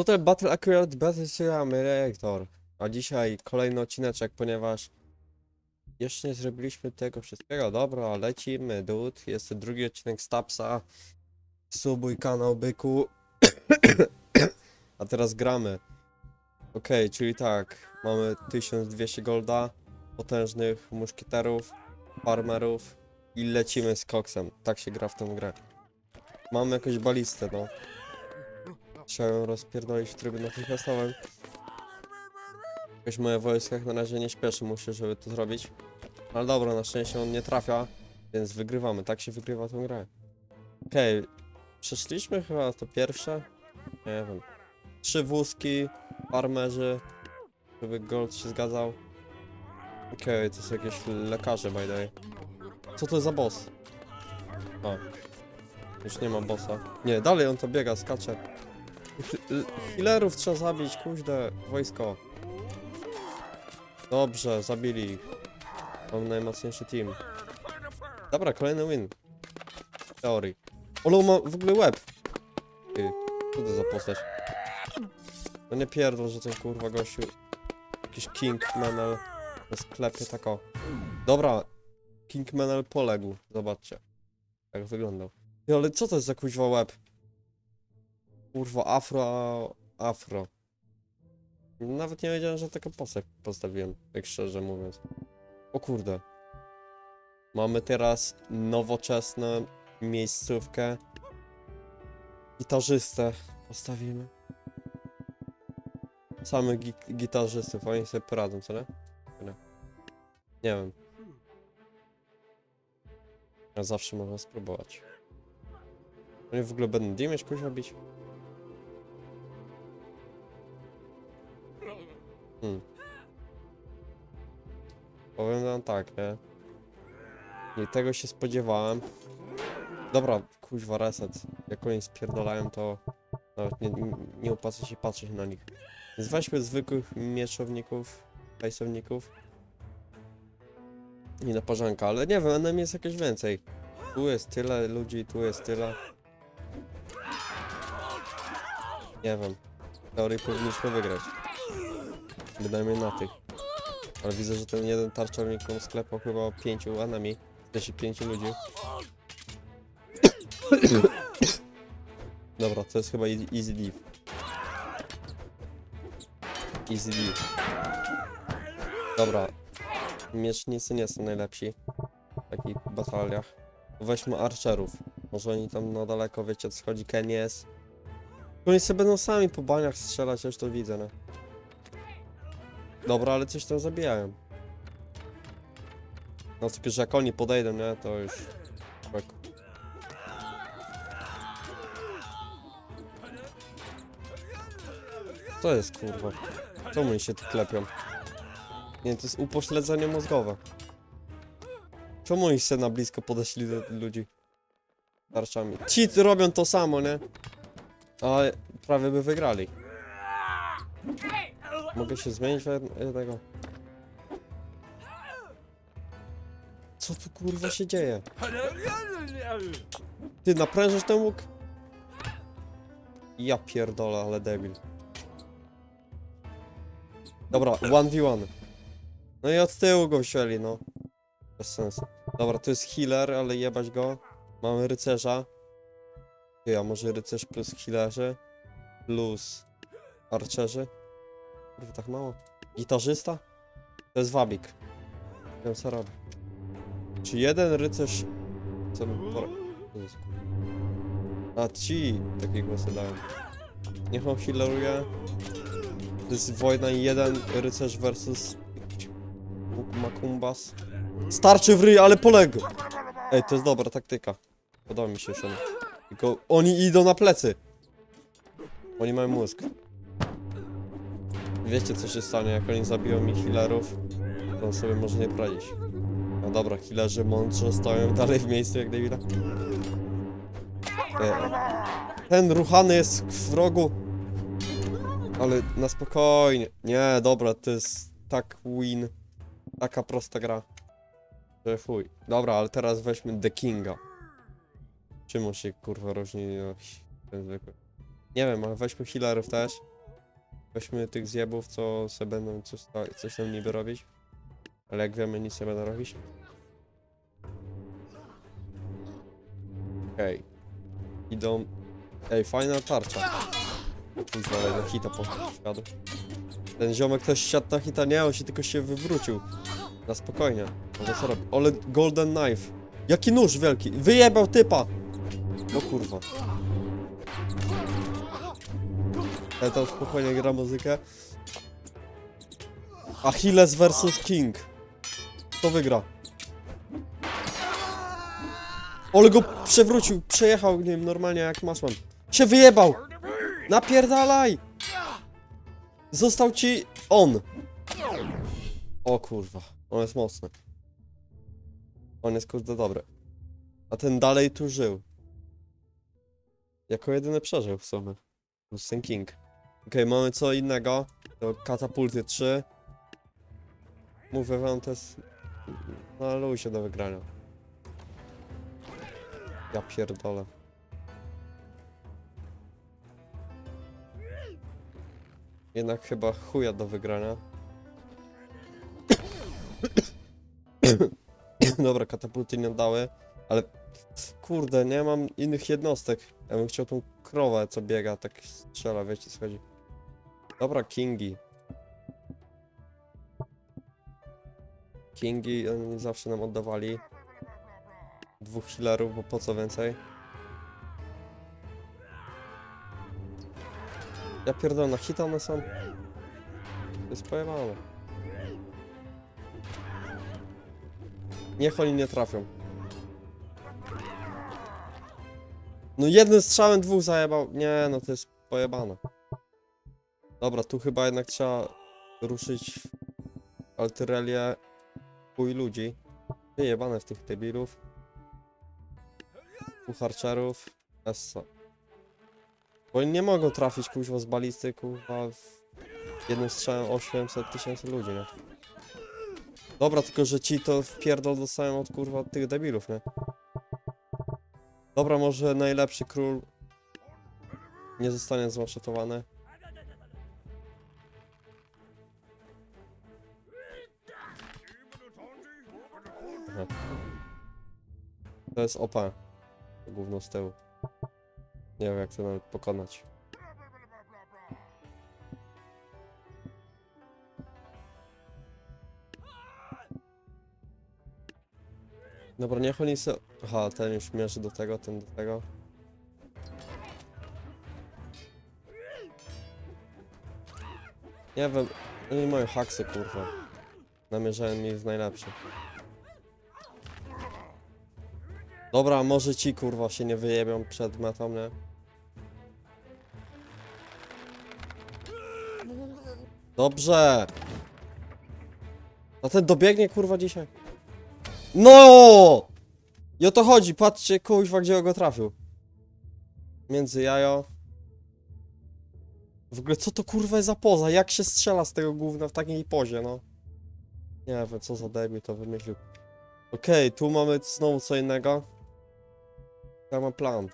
Tutaj Battle Accurate Battle Reactor. A dzisiaj kolejny odcineczek, ponieważ jeszcze nie zrobiliśmy tego wszystkiego. Dobra, lecimy, dude. Jest drugi odcinek Stapsa. Subuj kanał Byku. A teraz gramy. Okej, czyli tak, mamy 1200 golda, potężnych muszkieterów, farmerów i lecimy z koksem. Tak się gra w tą grę. Mamy jakąś balistę, no. Ją rozpierdolić w trybie natychmiastowym. Jakoś moje wojsko jak na razie nie śpieszy mu się, żeby to zrobić. Ale dobra, na szczęście on nie trafia, więc wygrywamy. Tak się wygrywa tę grę. Okej, przeszliśmy chyba to pierwsze. Nie wiem. Trzy wózki, farmerzy, żeby Gold się zgadzał. Okej, to są jakieś lekarze, by the way. Co to za boss? O. Już nie ma bossa. Nie, dalej on to biega, skacze. H- Healerów trzeba zabić, kuźde, wojsko. Dobrze, zabili ich. Mam najmocniejszy team. Dobra, kolejny win. W teorii. Olo ma w ogóle łeb. Ty, co za postać? No nie pierdol, że ten kurwa gościu... Jakiś King Menel sklepie tako. Dobra, King Menel poległ. Zobaczcie. Jak wyglądał. Ty, ale co to jest za kuźwa łeb? Kurwa, afro, afro. Nawet nie wiedziałem, że taką postać postawiłem, tak szczerze mówiąc. O kurde. Mamy teraz nowoczesną miejscówkę. Gitarzystę postawimy. Samych gi gitarzystów, oni sobie poradzą, co nie? Nie. Nie wiem. Ja zawsze można spróbować. Oni w ogóle będą damage kuźwa bić? Powiem wam tak, nie? Nie tego się spodziewałem. Dobra, kuźwa reset. Jak oni spierdolają, to nawet nie, nie, nie opłaca się patrzeć na nich. Więc weźmy zwykłych mieczowników, hajsowników. I na parzanka, ale nie wiem, enemy jest jakieś więcej. Tu jest tyle ludzi, tu jest tyle. Nie wiem. W teorii powinniśmy wygrać. Bynajmniej na tych. Ale widzę, że ten jeden tarczownik tam sklepał chyba pięciu enemy. W sensie pięciu ludzi. Dobra, to jest chyba easy, easy leave. Easy leave. Dobra. Miecznicy nie są najlepsi w takich bataliach. Weźmy archerów. Może oni tam na daleko, wiecie co chodzi, Ken jest. Oni sobie będą sami po baniach strzelać, ja już to widzę, no. Dobra, ale coś tam zabijają. No tylko, że jak oni podejdą, nie, to już... Co jest, kurwa? Czemu oni się tu klepią? Nie, to jest upośledzenie mózgowe. Czemu oni się na blisko podeszli do ludzi? Tarczami. Ci robią to samo, nie? Ale prawie by wygrali. Mogę się zmienić w jed- jednego. Co tu kurwa się dzieje? Ty naprężasz ten łuk? Ja pierdolę, ale debil. Dobra, 1v1. No i od tyłu go wzięli, no. Bez sensu. Dobra, to jest healer, ale jebać go. Mamy rycerza. Ty, a może rycerz plus healerzy? Plus archerzy? Tak mało. Gitarzysta? To jest wabik. Wiem co robi. Czy jeden rycerz... Co mi. Jezu. A ci takie głosy dają. Niech on healeruje. To jest wojna jeden rycerz versus... Makumbas. Starczy w ryj, ale poległ! Ej, to jest dobra taktyka. Podoba mi się już ona. Tylko oni idą na plecy. Oni mają mózg. Wiecie co się stanie, jak oni zabiją mi healerów, to sobie może nie poradzić. No dobra, healerzy mądrze stoją dalej w miejscu jak. E, Ten ruchany jest w rogu. Ale na spokojnie. Nie, dobra, to jest tak win. Taka prosta gra. Że chuj. Dobra, ale teraz weźmy The Kinga. Czym on się kurwa różni ten zwykły? Nie wiem, ale weźmy healerów też. Weźmy tych zjebów, co sobie będą coś, coś tam niby robić. Ale jak wiemy, nic nie będą robić. Okej. Idą... Ej, fajna tarcza. Kurwa, ale na hita po światu. Ten ziomek też siadł na hita, nie, on się tylko się wywrócił. Na spokojnie. No co robi? Ale golden knife. Jaki nóż wielki. Wyjebał typa. No kurwa. Ale tam spokojnie gra muzykę. Achilles vs King. Kto wygra? Ole go przewrócił, przejechał nim normalnie jak masłem. Się wyjebał! Napierdalaj! Został ci on. O kurwa, on jest mocny. On jest kurde dobry. A ten dalej tu żył. Jako jedyny przeżył w sumie. Ten King. Okej, mamy co innego. To katapulty 3. Mówię wam, to jest... Na luzie do wygrania. Ja pierdolę. Jednak chyba chuja do wygrania. Dobra, katapulty nie dały, ale kurde, nie mam innych jednostek. Ja bym chciał tą krowę, co biega, tak strzela, wiecie co chodzi. Dobra, Kingi. Kingi oni zawsze nam oddawali. Dwóch healerów, bo po co więcej? Ja pierdolę, na hita one są. To jest pojebane. Niech oni nie trafią. No jednym strzałem dwóch zajebał. Nie, no to jest pojebane. Dobra, tu chyba jednak trzeba ruszyć altyrelię pój ludzi. Wyjebane w tych debilów. Pucharczerów. Essa. Bo oni nie mogą trafić kuźwa z balisty, kurwa, w jednym strzałem 800 tysięcy ludzi, nie? Dobra, tylko że ci to wpierdol dostałem od kurwa tych debilów, nie? Dobra, może najlepszy król nie zostanie zmaszetowany. To jest OP. To Gówno z tyłu. Nie wiem jak to nawet pokonać. Dobra, niech oni se... Aha, ten już mierzy do tego, ten do tego. Nie wiem, oni mają haksy, kurwa. Namierzałem mi z najlepszych. Dobra, może ci kurwa się nie wyjebią przed metą, nie? Dobrze! A ten dobiegnie kurwa dzisiaj. No! I o to chodzi, patrzcie kuźwa gdzie go trafił. Między jajo. W ogóle co to kurwa jest za poza? Jak się strzela z tego gówna w takiej pozie, no? Nie wiem, co za debil to wymyślił. Okej, tu mamy znowu co innego. Ja mam plan.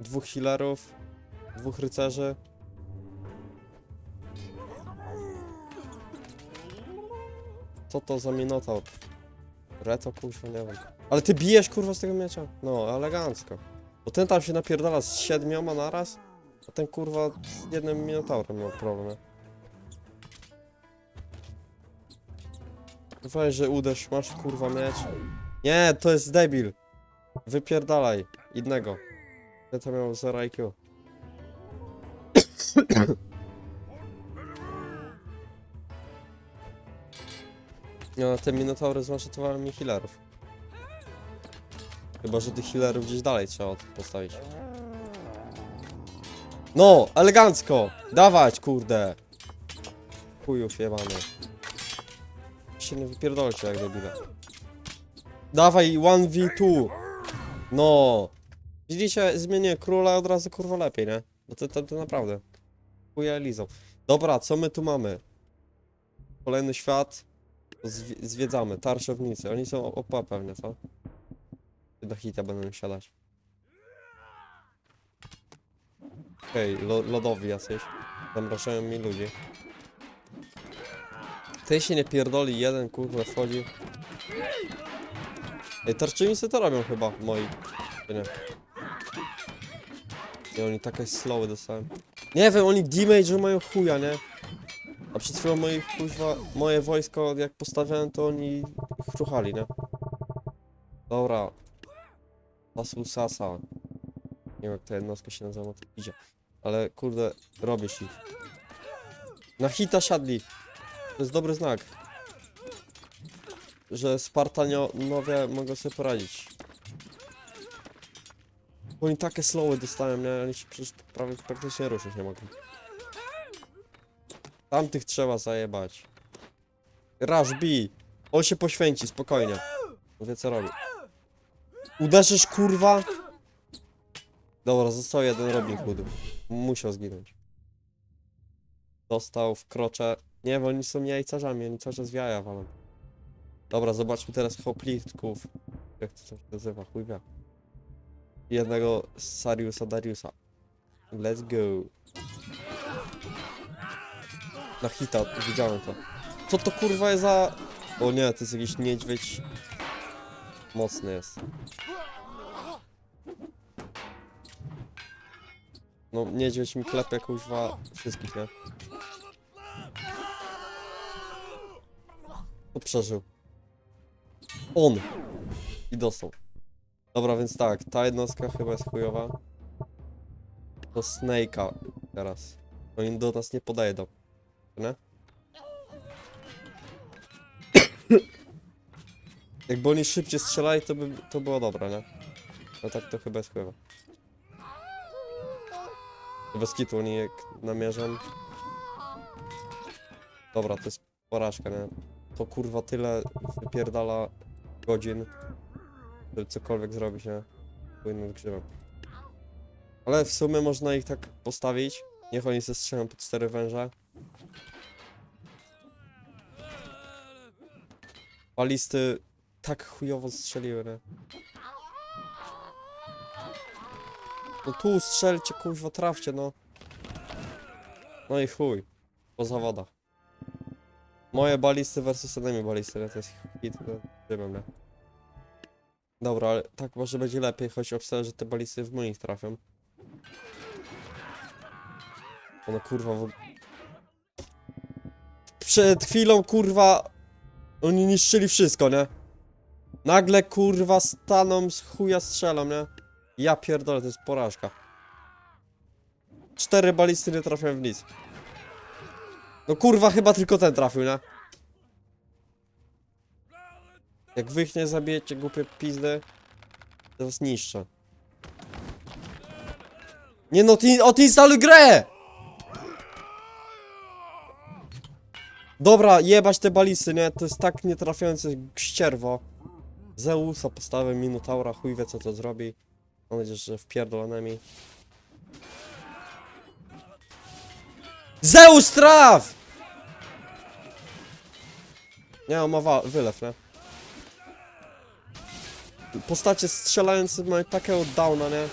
Dwóch healerów, dwóch rycerzy. Co to za minotaur? Reto kuźwa, nie wiem. Ale ty bijesz kurwa z tego miecza? No, elegancko. Bo ten tam się napierdala z siedmioma naraz, a ten kurwa z jednym minotaurem miał problem. Weź, że uderz, masz kurwa miecz. Nie, to jest debil. Wypierdalaj. Innego. Ja to miał 0 IQ. No, te minotaury zmaszytowały mi healerów. Chyba, że tych healerów gdzieś dalej trzeba postawić. No, elegancko! Dawać, kurde! Chujów jebany. Się nie wypierdolcie jak debile. Dawaj 1v2! No! Widzicie, zmienię króla od razu kurwa lepiej, nie? No to, to, to naprawdę. Chuja lizą. Dobra, co my tu mamy? Kolejny świat. Zwi zwiedzamy, tarszownicy. Oni są OP pewnie, co? Do hita będą siadać. Hej, lo, lodowi jacyś. Zamraszają mi ludzi. Tej się nie pierdoli, jeden kurwa wchodzi. Ej, tarczyńcy to robią chyba, moi. Czy nie? I oni takie slowy dostałem. Nie wiem, oni damage mają chuja, nie? A przed chwilą moi, kuźwa, moje wojsko, jak postawiałem, to oni chruchali, nie? Dobra. Sasu Sasa. Nie wiem, jak ta jednostka się nazywa, to idzie. Ale kurde, robisz ich. Na hita siadli. To jest dobry znak. Że Spartanowie mogą sobie poradzić. Bo oni takie slowy dostałem, nie? Oni się przecież prawie praktycznie ruszyć nie mogą. Tamtych trzeba zajebać. Rush B. On się poświęci, spokojnie. Wie co robi. Uderzysz kurwa? Dobra, został jeden Robin Hood. Musiał zginąć. Dostał w krocze. Nie, bo oni są jajcarzami, oni cały czas w jaja walą. Dobra, zobaczmy teraz hoplitków. Jak to się nazywa, chuj wie. Jednego Sariusa Dariusa. Let's go. Na hita, widziałem to. Co to kurwa jest za... O nie, to jest jakiś niedźwiedź. Mocny jest. No, niedźwiedź mi klepie kuźwa wszystkich, nie? To przeżył. On! I dostał. Dobra, więc tak, ta jednostka chyba jest chujowa. To Snake'a teraz. Oni do nas nie podejdą. Nie? Jakby oni szybciej strzelali, to by to było dobre, nie? No tak to chyba jest chujowe. Bez kitu oni jak namierzam. Dobra, to jest porażka, nie? To kurwa tyle wypierdala godzin, żeby cokolwiek zrobić, nie? Powinno grzywem. Ale w sumie można ich tak postawić. Niech oni se strzelają po cztery węże. Balisty tak chujowo strzeliły, nie? No tu strzelcie, kuźwa, trafcie, no. No i chuj. Po zawodach. Moje balisty versus enemy balisty? To jest hit, no, nie? Dobra, ale tak może będzie lepiej, choć obstawiam, że te balisty w moich trafią. Ono kurwa w... Przed chwilą kurwa Oni niszczyli wszystko, nie? Nagle kurwa staną z chuja strzelą, nie? Ja pierdolę, to jest porażka. Cztery balisty nie trafiają w nic. No kurwa, chyba tylko ten trafił, nie? Jak wy ich nie zabijecie, głupie pizdy, to was niszczę. Nie no, ty odinstaluj grę! Dobra, jebać te balisy, nie? To jest tak nietrafiające ścierwo. Zeusa postawię Minotaura, chuj wie co to zrobi. Mam nadzieję, że wpierdolonymi. Zeus traf! Nie, on ma wylew, nie? Postacie strzelające mają takiego downa, nie?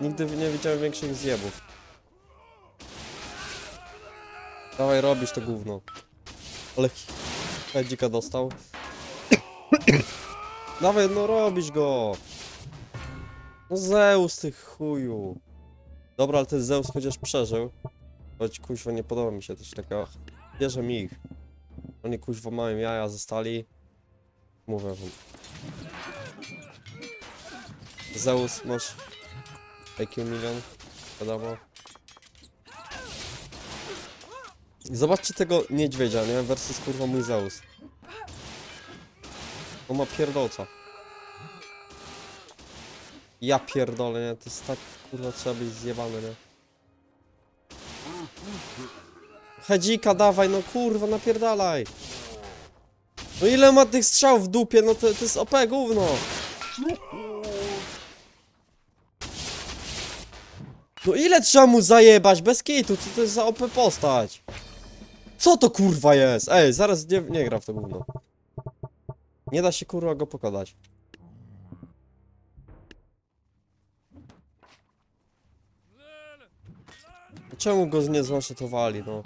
Nigdy nie widziałem większych zjebów. Dawaj, robisz to gówno. Ale hedzika dostał. Dawaj, no robisz go! No Zeus, ty chuju. Dobra, ale ten Zeus chociaż przeżył. Choć kuźwa nie podoba mi się też taka... Bierze mi ich. Oni kuźwa mają jaja, zostali. Mówię wam. Zeus, masz... IQ milion, wiadomo. Zobaczcie tego niedźwiedzia, nie? Versus kurwa mój Zeus. On ma pierdolca. Ja pierdolę, nie? To jest tak, kurwa, trzeba być zjebany, nie? Hedzika dawaj, no kurwa, napierdalaj! No ile ma tych strzał w dupie, no to, to jest OP gówno! No ile trzeba mu zajebać, bez kitu, co to jest za OP postać? Co to kurwa jest? Ej, zaraz nie, nie gra w to gówno. Nie da się kurwa go pokonać. czemu go nie zwanszetowali, no?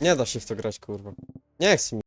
Nie da się w to grać, kurwa. Nie chcę mi